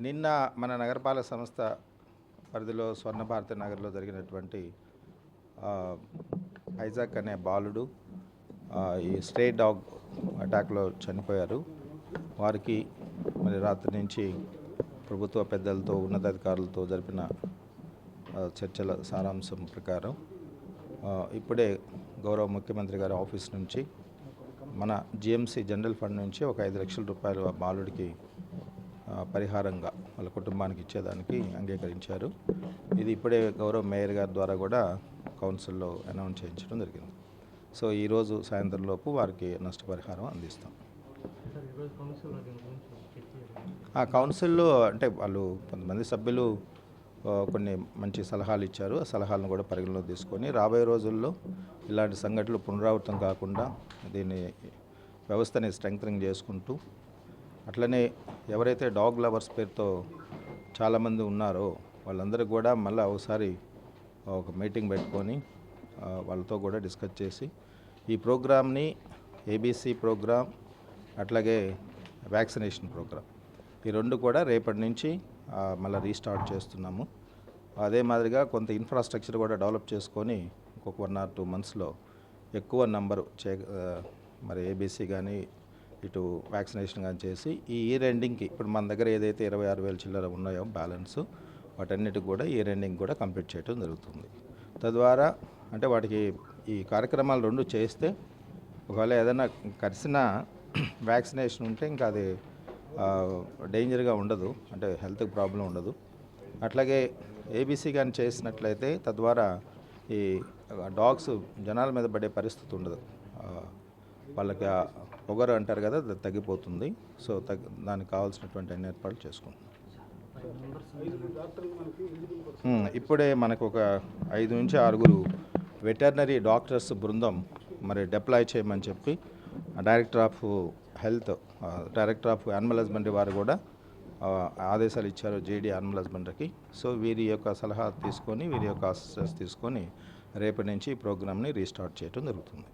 నిన్న మన నగరపాలక సంస్థ పరిధిలో స్వర్ణ భారతి నగర్లో జరిగినటువంటి ఐజాక్ అనే బాలుడు ఈ స్ట్రే డాగ్ అటాక్లో చనిపోయారు. వారికి మరి రాత్రి నుంచి ప్రభుత్వ పెద్దలతో ఉన్నతాధికారులతో జరిపిన చర్చల సారాంశం ప్రకారం ఇప్పుడే గౌరవ ముఖ్యమంత్రి గారి ఆఫీస్ నుంచి మన జిఎంసి జనరల్ ఫండ్ నుంచి ఒక ఐదు లక్షల రూపాయలు ఆ బాలుడికి పరిహారంగా వాళ్ళ కుటుంబానికి ఇచ్చేదానికి అంగీకరించారు. ఇది ఇప్పుడే గౌరవ మేయర్ గారి ద్వారా కూడా కౌన్సిల్లో అనౌన్స్ చేయించడం జరిగింది. సో ఈరోజు సాయంత్రం లోపు వారికి నష్టపరిహారం అందిస్తాం. ఆ కౌన్సిల్లో అంటే వాళ్ళు కొంతమంది సభ్యులు కొన్ని మంచి సలహాలు ఇచ్చారు. ఆ సలహాలను కూడా పరిగణలో తీసుకొని రాబోయే రోజుల్లో ఇలాంటి సంఘటనలు పునరావృతం కాకుండా దీన్ని వ్యవస్థని స్ట్రెంగ్ చేసుకుంటూ అట్లనే ఎవరైతే డాగ్ లవర్స్ పేరుతో చాలామంది ఉన్నారో వాళ్ళందరికీ కూడా మళ్ళీ ఒకసారి ఒక మీటింగ్ పెట్టుకొని వాళ్ళతో కూడా డిస్కస్ చేసి ఈ ప్రోగ్రామ్ని ఏబీసీ ప్రోగ్రామ్ అట్లాగే వ్యాక్సినేషన్ ప్రోగ్రామ్ ఈ రెండు కూడా రేపటి నుంచి మళ్ళీ రీస్టార్ట్ చేస్తున్నాము. అదే మాదిరిగా కొంత ఇన్ఫ్రాస్ట్రక్చర్ కూడా డెవలప్ చేసుకొని ఇంకొక వన్ ఆర్ టూ మంత్స్లో ఎక్కువ నంబరు చే మరి ఏబీసీ కానీ ఇటు వ్యాక్సినేషన్ కానీ చేసి ఈ ఇయర్ ఎండింగ్కి ఇప్పుడు మన దగ్గర ఏదైతే ఇరవై ఆరు వేల చిల్లర ఉన్నాయో బ్యాలెన్స్ వాటన్నిటికి కూడా ఇయర్ ఎండింగ్ కూడా కంప్లీట్ చేయడం జరుగుతుంది. తద్వారా అంటే వాటికి ఈ కార్యక్రమాలు రెండు చేస్తే ఒకవేళ ఏదైనా కలిసిన వ్యాక్సినేషన్ ఉంటే ఇంకా అది డేంజర్గా ఉండదు. అంటే హెల్త్ ప్రాబ్లం ఉండదు. అట్లాగే ఏబీసీ కానీ చేసినట్లయితే తద్వారా ఈ డాగ్స్ జనాల మీద పడే పరిస్థితి ఉండదు. వాళ్ళకి పొగరు అంటారు కదా అది తగ్గిపోతుంది. సో తగ్గ దానికి కావాల్సినటువంటి అన్ని ఏర్పాట్లు చేసుకుంటాం ఇప్పుడే మనకు ఒక ఐదు నుంచి ఆరుగురు వెటర్నరీ డాక్టర్స్ బృందం మరి డిప్లాయ్ చేయమని చెప్పి director of health director of animal husbandry వారు కూడా ఆదేశాలు ఇచ్చారు జేడీ యానిమల్ హస్బెండరీకి. సో వీరి యొక్క సలహా తీసుకొని వీరి యొక్క అసిస్టెన్స్ తీసుకొని రేపటి నుంచి ఈ ప్రోగ్రామ్ని రీస్టార్ట్ చేయడం జరుగుతుంది.